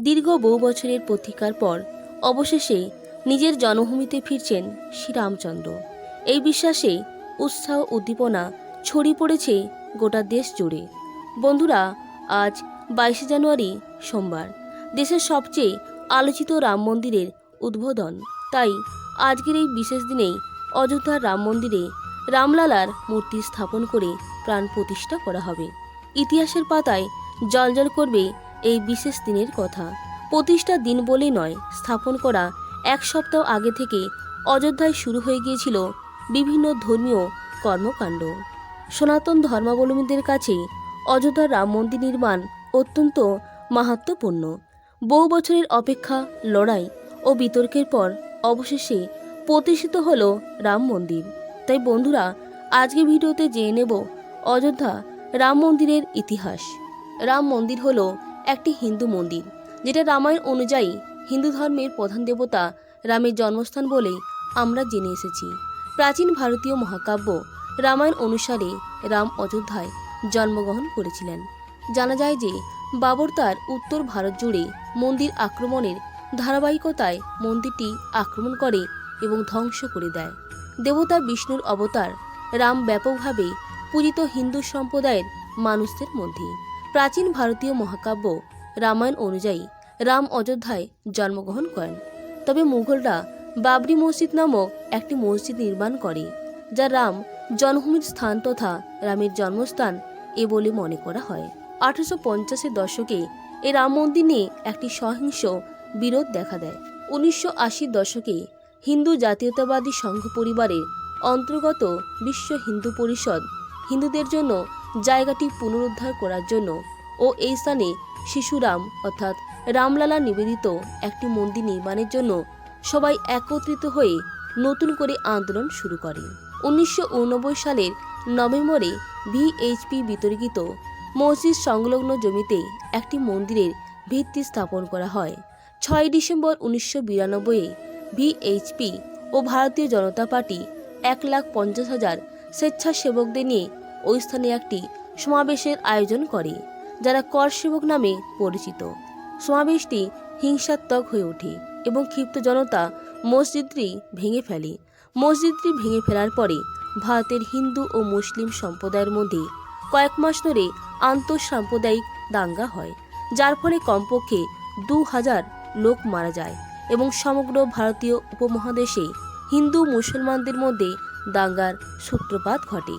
দীর্ঘ বহু বছরের প্রতীক্ষার পর অবশেষে নিজের জন্মভূমিতে ফিরছেন শ্রীরামচন্দ্র। এই বিশ্বাসে উৎসাহ উদ্দীপনা ছড়িয়ে পড়েছে গোটা দেশ জুড়ে। বন্ধুরা, আজ বাইশে জানুয়ারি সোমবার, দেশের সবচেয়ে আলোচিত রাম মন্দিরের উদ্বোধন। তাই আজকের এই বিশেষ দিনেই অযোধ্যার রাম মন্দিরে রামলালার মূর্তি স্থাপন করে প্রাণ প্রতিষ্ঠা করা হবে। ইতিহাসের পাতায় জলজল করবে এই বিশেষ দিনের কথা। প্রতিষ্ঠা দিন বলেই নয়, স্থাপন করা এক সপ্তাহ আগে থেকে অযোধ্যায় শুরু হয়ে গিয়েছিল বিভিন্ন ধর্মীয় কর্মকাণ্ড। সনাতন ধর্মাবলম্বীদের কাছে অযোধ্যার রাম মন্দির নির্মাণ অত্যন্ত মাহাত্ম্যপূর্ণ। বহু বছরের অপেক্ষা, লড়াই ও বিতর্কের পর অবশেষে প্রতিষ্ঠিত হলো রাম মন্দির। তাই বন্ধুরা আজকে ভিডিওতে জেনে নেব অযোধ্যা রাম মন্দিরের ইতিহাস। রাম মন্দির হলো একটি হিন্দু মন্দির, যেটা রামায়ণ অনুযায়ী হিন্দু ধর্মের প্রধান দেবতা রামের জন্মস্থান বলে আমরা জেনে এসেছি। প্রাচীন ভারতীয় মহাকাব্য রামায়ণ অনুসারে রাম অযোধ্যায় জন্মগ্রহণ করেছিলেন। জানা যায় যে বাবর তার উত্তর ভারত জুড়ে মন্দির আক্রমণের ধারাবাহিকতায় মন্দিরটি আক্রমণ করে এবং ধ্বংস করে দেয়। দেবতা বিষ্ণুর অবতার রাম ব্যাপকভাবে পূজিত হিন্দু সম্প্রদায়ের মানুষদের মধ্যে। প্রাচীন ভারতীয় মহাকাব্য রামায়ণ অনুযায়ী রাম অযোধ্যায় জন্মগ্রহণ করেন। তবে মুঘলরা বাবরি মসজিদ নামক একটি মসজিদ নির্মাণ করে, যা রাম জন্মভূমির স্থান তথা রামের জন্মস্থান এ বলে মনে করা হয়। আঠারোশো পঞ্চাশের দশকে এই রাম মন্দির নিয়ে একটি সহিংস বিরোধ দেখা দেয়। উনিশশো আশির দশকে হিন্দু জাতীয়তাবাদী সংঘ পরিবারের অন্তর্গত বিশ্ব হিন্দু পরিষদ হিন্দুদের জন্য জায়গাটি পুনরুদ্ধার করার জন্য ও এই স্থানে শিশুরাম অর্থাৎ রামলালা নিবেদিত একটি মন্দির নির্মাণের জন্য সবাই একত্রিত হয়ে নতুন করে আন্দোলন শুরু করে। উনিশশো সালের নভেম্বরে ভিএইচপি বিতর্কিত মসজিদ সংলগ্ন জমিতে একটি মন্দিরের ভিত্তি স্থাপন করা হয়। ছয় ডিসেম্বর উনিশশো বিরানব্বইয়ে ভিএইচপি ও ভারতীয় জনতা পার্টি এক লাখ পঞ্চাশ হাজার স্বেচ্ছাসেবকদের নিয়ে ওই স্থানে একটি সমাবেশের আয়োজন করে, যারা কর সেবক নামে পরিচিত। সমাবেশটি হিংসাত্মক হয়ে ওঠে এবং ক্ষিপ্ত জনতা মসজিদটি ভেঙে ফেলে। মসজিদটি ভেঙে ফেলার পরে ভারতের হিন্দু ও মুসলিম সম্প্রদায়ের মধ্যে কয়েক মাস ধরে আন্তঃসাম্প্রদায়িক দাঙ্গা হয়, যার ফলে কমপক্ষে দু হাজার লোক মারা যায় এবং সমগ্র ভারতীয় উপমহাদেশে হিন্দু মুসলমানদের মধ্যে দাঙ্গার সূত্রপাত ঘটে।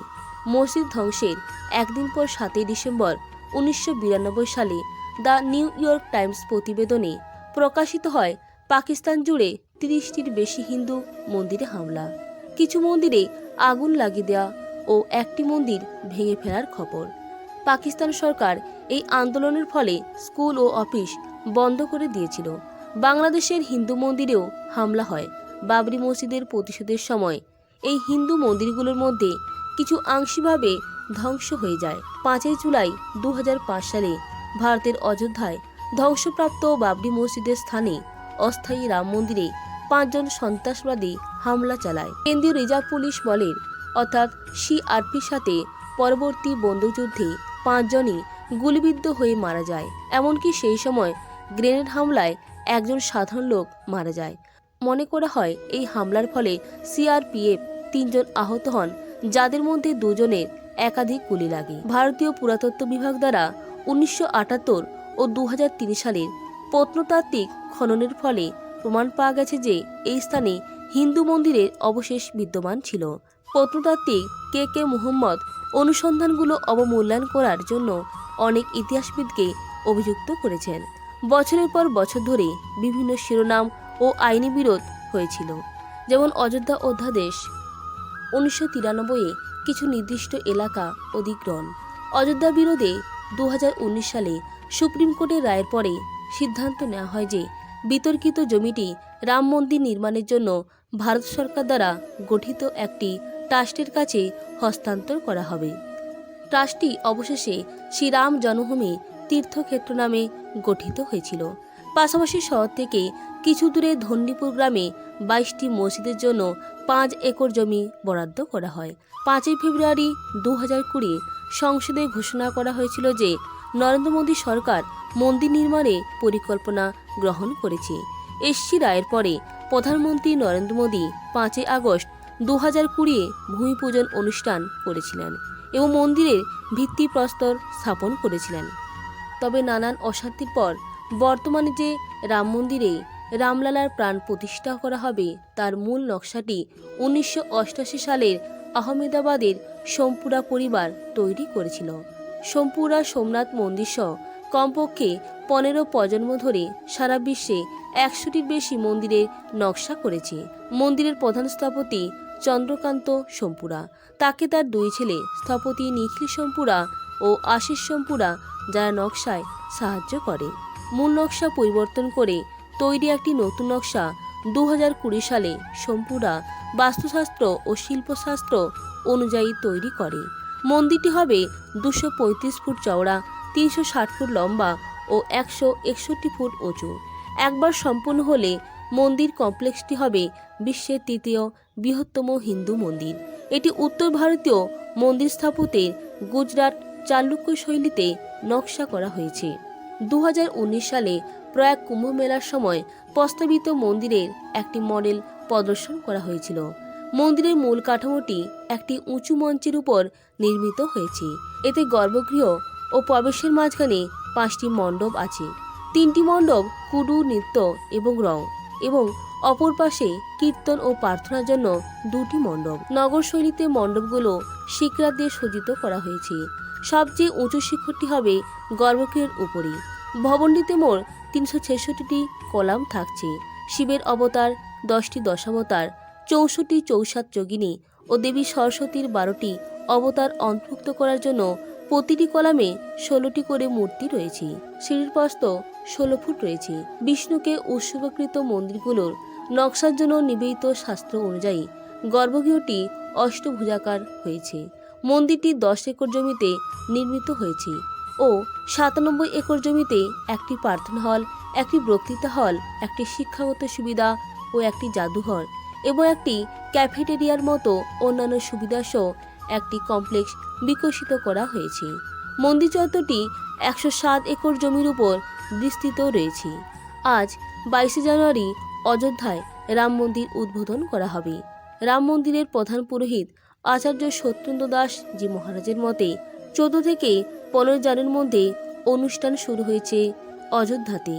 মসজিদ ধ্বংসের একদিন পর সাতই ডিসেম্বর উনিশশো বিরানব্বই সালে দ্য নিউ ইয়র্ক টাইমস প্রতিবেদনে প্রকাশিত হয় পাকিস্তান জুড়ে তিরিশটির বেশি হিন্দু মন্দিরে হামলা। কিছু মন্দিরে আগুন লাগিয়ে দেওয়া ও একটি মন্দির ভেঙে ফেলার খবর। পাকিস্তান সরকার এই আন্দোলনের ফলে স্কুল ও অফিস বন্ধ করে দিয়েছিল। বাংলাদেশের হিন্দু মন্দিরেও হামলা হয়। বাবরি মসজিদের প্রতিশোধের সময় এই হিন্দু মন্দিরগুলোর মধ্যে কিছু আংশিকভাবে ধ্বংস হয়ে যায়। পাঁচই জুলাই দু হাজার পাঁচ সালে ভারতের অযোধ্যায় ধ্বংসপ্রাপ্ত বাবরি মসজিদের স্থানে অস্থায়ী রাম মন্দিরে পাঁচজন সন্ত্রাসবাদী হামলা চালায়। কেন্দ্রীয় রিজার্ভ পুলিশ বলের, অর্থাৎ সিআরপির সাথে পরবর্তী বন্দুকযুদ্ধে পাঁচজনই গুলিবিদ্ধ হয়ে মারা যায়। এমনকি সেই সময় গ্রেনেড হামলায় একজন সাধারণ লোক মারা যায়। মনে করা হয় এই হামলার ফলে সিআরপিএফ তিনজন আহত হন যাদের মধ্যে দুজনের একাধিক গুলি লাগে। ভারতীয় পুরাতত্ত্ব বিভাগ দ্বারা উনিশশো আটাত্তর ও দু সালের প্রত্নতাত্ত্বিক খননের ফলে প্রমাণ পাওয়া গেছে যে এই স্থানে হিন্দু মন্দিরের অবশেষ বিদ্যমান ছিল। প্রত্নতাত্ত্বিক কে কে মুহম্মদ অনুসন্ধানগুলো অবমূল্যায়ন করার জন্য অনেক ইতিহাসবিদকে অভিযুক্ত করেছেন। বছরের পর বছর ধরে বিভিন্ন শিরোনাম ও আইনি বিরোধ হয়েছিল। যেমন অযোধ্যা অধ্যাদেশ উনিশশো তিরানব্বইয়ে কিছু নির্দিষ্ট এলাকা অধিগ্রহণ। অযোধ্যা বিরোধে দুহাজার উনিশ সালে সুপ্রিম কোর্টের রায়ের পরে সিদ্ধান্ত নেওয়া হয় যে বিতর্কিত জমিটি রাম মন্দির নির্মাণের জন্য ভারত সরকার দ্বারা গঠিত একটি ট্রাস্টের কাছে হস্তান্তর করা হবে। ট্রাস্টটি অবশেষে শ্রীরাম জন্মভূমি তীর্থক্ষেত্র নামে গঠিত হয়েছিল। পাশাপাশি শহর থেকে কিছু দূরে ধন্যীপুর গ্রামে বাইশটি মসজিদের জন্য পাঁচ একর জমি বরাদ্দ করা হয়। পাঁচই ফেব্রুয়ারি দু হাজার কুড়ি সংসদে ঘোষণা করা হয়েছিল যে নরেন্দ্র মোদী সরকার মন্দির নির্মাণে পরিকল্পনা গ্রহণ করেছে। এসসি রায়ের পরে প্রধানমন্ত্রী নরেন্দ্র মোদী পাঁচই আগস্ট দু হাজার কুড়িয়ে ভূমি পূজন অনুষ্ঠান করেছিলেন এবং মন্দিরের ভিত্তিপ্রস্তর স্থাপন করেছিলেন। তবে নানান অশান্তির পর বর্তমানে যে রাম মন্দিরে রামলালার প্রাণ প্রতিষ্ঠা করা হবে। তার মূল নকশাটি উনিশশো সালের আহমেদাবাদের সোমপুরা পরিবার তৈরি করেছিল। সোমপুরা সোমনাথ মন্দির সহ কমপক্ষে পনেরো প্রজন্ম ধরে সারা বিশ্বে একশোটির বেশি মন্দিরের নকশা করেছে। মন্দিরের প্রধান স্থপতি চন্দ্রকান্ত সোমপুরা। তাকে তার দুই ছেলে স্থপতি নিখিল সোমপুরা ও আশিস সোমপুরা যারা নকশায় সাহায্য করে। মূল নকশা পরিবর্তন করে তৈরি একটি নতুন নকশা দু হাজার কুড়ি সালে সম্পুরা বাস্তুশাস্ত্র ও শিল্পশাস্ত্র অনুযায়ী তৈরি করে। মন্দিরটি হবে দুশো ফুট চওড়া, তিনশো ষাট ফুট লম্বা ও একশো একষট্টি ফুট উঁচু। একবার সম্পূর্ণ হলে মন্দির কমপ্লেক্সটি হবে বিশ্বের তৃতীয় বৃহত্তম হিন্দু মন্দির। এটি উত্তর ভারতীয় মন্দির স্থাপত্যের গুজরাট চালুক্য শৈলীতে নকশা করা হয়েছে। দু হাজার উনিশ সালে প্রয়াগ কুম্ভ মেলার সময় প্রস্তাবিত মন্দিরের একটি মডেল প্রদর্শন করা হয়েছিল। মন্দিরের মূল কাঠামোটি একটি উঁচু মঞ্চের উপর নির্মিত হয়েছে। এতে গর্ভগৃহ ও প্রবেশের মাঝখানে পাঁচটি মণ্ডপ আছে। তিনটি মণ্ডপ কুডু, নৃত্য এবং রং এবং অপর পাশে কীর্তন ও প্রার্থনার জন্য দুটি মণ্ডপ। নগর শৈলীতে মণ্ডপগুলো শিকরা দিয়ে সজ্জিত করা হয়েছে। সবচেয়ে উঁচু শিখরটি হবে গর্ভগৃহের উপরে ভবনটিতে মোট তিনশো ছেষট্টিটি কলাম থাকছে। শিবের অবতার, দশটি দশাবতার, চৌষট্টি চৌসাত যোগিনী ও দেবী সরস্বতীর বারোটি অবতার অন্তর্ভুক্ত করার জন্য প্রতিটি কলামে ষোলোটি করে মূর্তি রয়েছে। সিঁড়ির প্রস্থ ষোলো ফুট রয়েছে। বিষ্ণুকে উৎসর্গকৃত মন্দিরগুলোর নকশার জন্য নিবেদিত শাস্ত্র অনুযায়ী গর্ভগৃহটি অষ্টভুজাকার হয়েছে। মন্দিরটি দশ একর জমিতে নির্মিত হয়েছে। ও সাতানব্বই একর জমিতে একটি প্রার্থনা হল, একটি বক্তৃতা হল, একটি শিক্ষাগত সুবিধা ও একটি জাদুঘর এবং একটি ক্যাফেটেরিয়ার মতো অন্যান্য সুবিধাসহ একটি কমপ্লেক্স বিকশিত করা হয়েছে। মন্দির চত্বরটি একশো সাত একর জমির উপর বিস্তৃত রয়েছে। আজ বাইশে জানুয়ারি অযোধ্যায় রাম মন্দির উদ্বোধন করা হবে। রাম মন্দিরের প্রধান পুরোহিত আচার্য সত্যেন্দ্র দাস জি মহারাজের মতে, চোদ্দ থেকে পনেরো জানুয়ারির মধ্যে অনুষ্ঠান শুরু হয়েছে অযোধ্যাতে।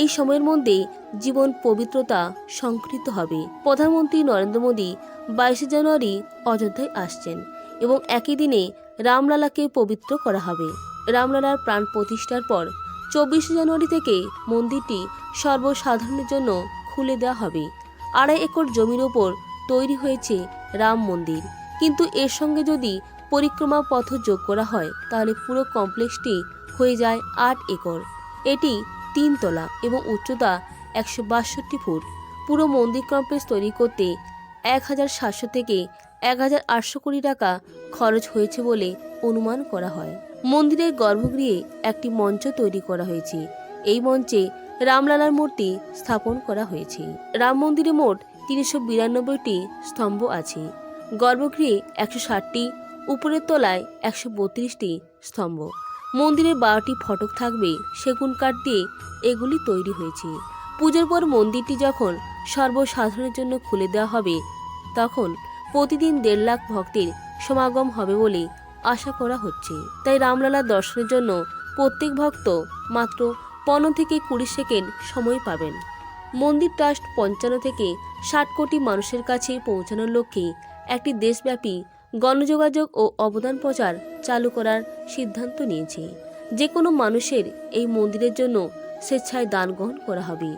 এই সময়ের মধ্যে জীবন পবিত্রতা সংকৃত হবে। প্রধানমন্ত্রী নরেন্দ্র মোদী বাইশে জানুয়ারি অযোধ্যায় আসছেন এবং একই দিনে রামলালাকে পবিত্র করা হবে। রামলালার প্রাণ প্রতিষ্ঠার পর চব্বিশে জানুয়ারি থেকে মন্দিরটি সর্বসাধারণের জন্য খুলে দেওয়া হবে। আড়াই একর জমির ওপর তৈরি হয়েছে রাম মন্দির। কিন্তু এর সঙ্গে যদি পরিক্রমা পথ যোগ করা হয়, তাহলে পুরো কমপ্লেক্সটি হয়ে যায় আট একর। এটি তিন তলা এবং উচ্চতা একশো বাষট্টি ফুট। পুরো মন্দির কমপ্লেক্স তৈরি করতে এক হাজার সাতশো থেকে এক হাজার আটশো কোটি টাকা খরচ হয়েছে বলে অনুমান করা হয়। মন্দিরের গর্ভগৃহে একটি মঞ্চ তৈরি করা হয়েছে। এই মঞ্চে রামলালার মূর্তি স্থাপন করা হয়েছে। রাম মন্দিরে মোট তিনশো বিরানব্বইটি স্তম্ভ আছে। গর্ভগৃহে একশো ষাটটি উপরের তলায় একশো বত্রিশটি স্তম্ভ। মন্দিরে বারোটি ফটক থাকবে, সেগুন কাঠ দিয়ে এগুলি তৈরি হয়েছে। পুজোর পর মন্দিরটি যখন সর্বসাধারণের জন্য খুলে দেওয়া হবে, তখন প্রতিদিন দেড় লাখ ভক্তের সমাগম হবে বলে আশা করা হচ্ছে। তাই রামলালা দর্শনের জন্য প্রত্যেক ভক্ত মাত্র পনেরো থেকে কুড়ি সেকেন্ড সময় পাবেন। মন্দির ট্রাস্ট পঞ্চান্ন থেকে ষাট কোটি মানুষের কাছে পৌঁছানোর লক্ষ্যে একটি দেশব্যাপী গণযোগাযোগ ও অবদান প্রচার চালু করার সিদ্ধান্ত নিয়েছে। যে কোনো মানুষের এই মন্দিরের জন্য স্বেচ্ছায় দান গ্রহণ করা হবে।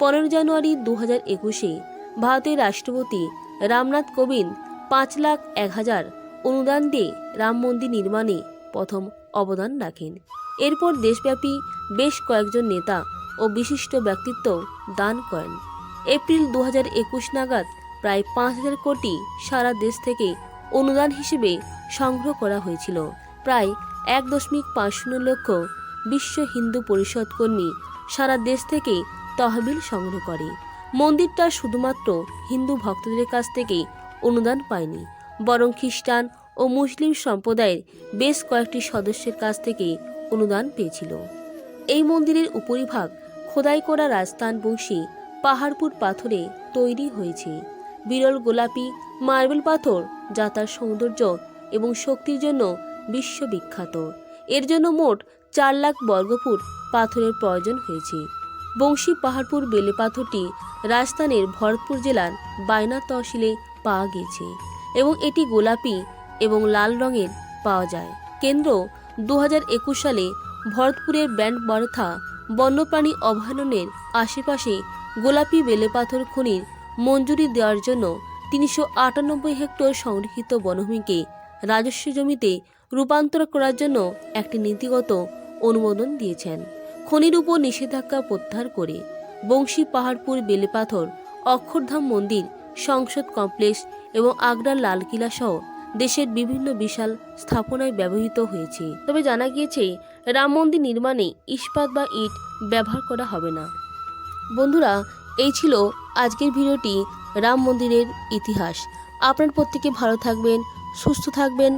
পনেরো জানুয়ারি দু হাজার একুশে ভারতের রাষ্ট্রপতি রামনাথ কোবিন্দ পাঁচ লাখ এক হাজার অনুদান দিয়ে রাম মন্দির নির্মাণে প্রথম অবদান রাখেন। এরপর দেশব্যাপী বেশ কয়েকজন নেতা ও বিশিষ্ট ব্যক্তিত্ব দান করেন। এপ্রিল দু হাজার একুশ নাগাদ প্রায় পাঁচ হাজার কোটি সারা দেশ থেকে অনুদান হিসেবে সংগ্রহ করা হয়েছিল। প্রায় এক দশমিক পাঁচ শূন্য লক্ষ বিশ্ব হিন্দু পরিষদ কর্মী সারা দেশ থেকে তহবিল সংগ্রহ করে। মন্দিরটা শুধুমাত্র হিন্দু ভক্তদের কাছ থেকে অনুদান পায়নি, বরং খ্রিস্টান ও মুসলিম সম্প্রদায়ের বেশ কয়েকটি সদস্যের কাছ থেকে অনুদান পেয়েছিল। এই মন্দিরের উপরিভাগ খোদাই করা রাজস্থান বংশী পাহাড়পুর পাথরে তৈরি হয়েছে। বিরল গোলাপি, মার্বেল পাথর যা তার সৌন্দর্য এবং শক্তির জন্য বিশ্ববিখ্যাত। এর জন্য মোট চার লাখ বর্গফুট পাথরের প্রয়োজন হয়েছে। বংশী পাহাড়পুর বেলে পাথরটি রাজস্থানের ভরতপুর জেলার বাইনা তহসিলে পাওয়া গেছে এবং এটি গোলাপি এবং লাল রঙের পাওয়া যায়। কেন্দ্র দু হাজার একুশ সালে ভরতপুরের ব্যান্ড বারথা বন্যপ্রাণী অভয়ারণ্যের আশেপাশে গোলাপি বেলে পাথর খনির মঞ্জুরি দেওয়ার জন্য তিনশো আটানব্বই হেক্টর সংরক্ষিত বনভূমিকে রাজস্ব জমিতে রূপান্তর করার জন্য একটি নীতিগত অনুমোদন দিয়েছেন। খনির উপর নিষেধাজ্ঞা প্রত্যাহার করে বংশী পাহাড়পুর, বেলেপাথর, অক্ষরধাম মন্দির, সংসদ কমপ্লেক্স এবং আগ্রার লালকিলা সহ দেশের বিভিন্ন বিশাল স্থাপনায় ব্যবহৃত হয়েছে। তবে জানা গিয়েছে, রাম মন্দির নির্মাণে ইস্পাত বা ইট ব্যবহার করা হবে না। বন্ধুরা, এই ছিল আজকের ভিডিওটি রাম মন্দিরের ইতিহাস। আপনার প্রত্যেকে ভালো থাকবেন সুস্থ থাকবেন।